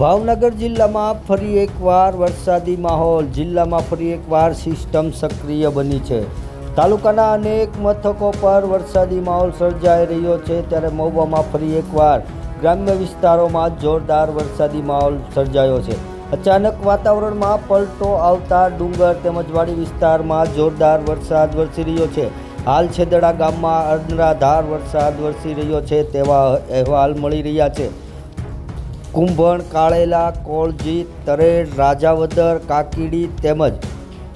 ભાવનગર જિલ્લામાં ફરી એકવાર વરસાદી માહોલ. જિલ્લામાં ફરી એકવાર સિસ્ટમ સક્રિય બની છે. તાલુકાના અનેક મથકો પર વરસાદી માહોલ સર્જાઈ રહ્યો છે. ત્યારે મહુવામાં ફરી એકવાર ગ્રામ્ય વિસ્તારોમાં જોરદાર વરસાદી માહોલ સર્જાયો છે. અચાનક વાતાવરણમાં પલટો આવતા ડુંગર તેમજ વાડી વિસ્તારમાં જોરદાર વરસાદ વરસી રહ્યો છે. હાલ છેદડા ગામમાં અનરાધાર વરસાદ વરસી રહ્યો છે તેવા અહેવાલ મળી રહ્યા છે. કુંભણ, કાળેલા, કોળજી, તરેડ, રાજાવદર, કાકીડી તેમજ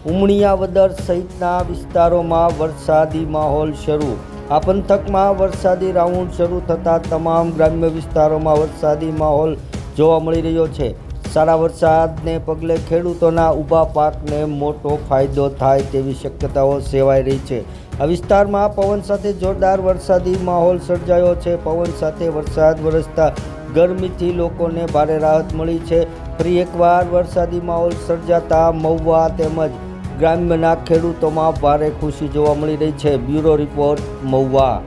ઉમણિયાવદર સહિતના વિસ્તારોમાં વરસાદી માહોલ શરૂ. આ પંથકમાં વરસાદી રાઉન્ડ શરૂ થતાં તમામ ગ્રામ્ય વિસ્તારોમાં વરસાદી માહોલ જોવા મળી રહ્યો છે. સારા વરસાદને પગલે ખેડૂતોના ઊભા પાકને મોટો ફાયદો થાય તેવી શક્યતાઓ સેવાઈ રહી છે. આ વિસ્તારમાં પવન સાથે જોરદાર વરસાદી માહોલ સર્જાયો છે. પવન સાથે વરસાદ વરસતા ગરમીથી લોકોને ભારે રાહત મળી છે. ફરી એકવાર વરસાદી માહોલ સર્જાતા મહુવા તેમજ ગ્રામ્યના ખેડૂતોમાં ભારે ખુશી જોવા મળી રહી છે. Bureau report Mahuva.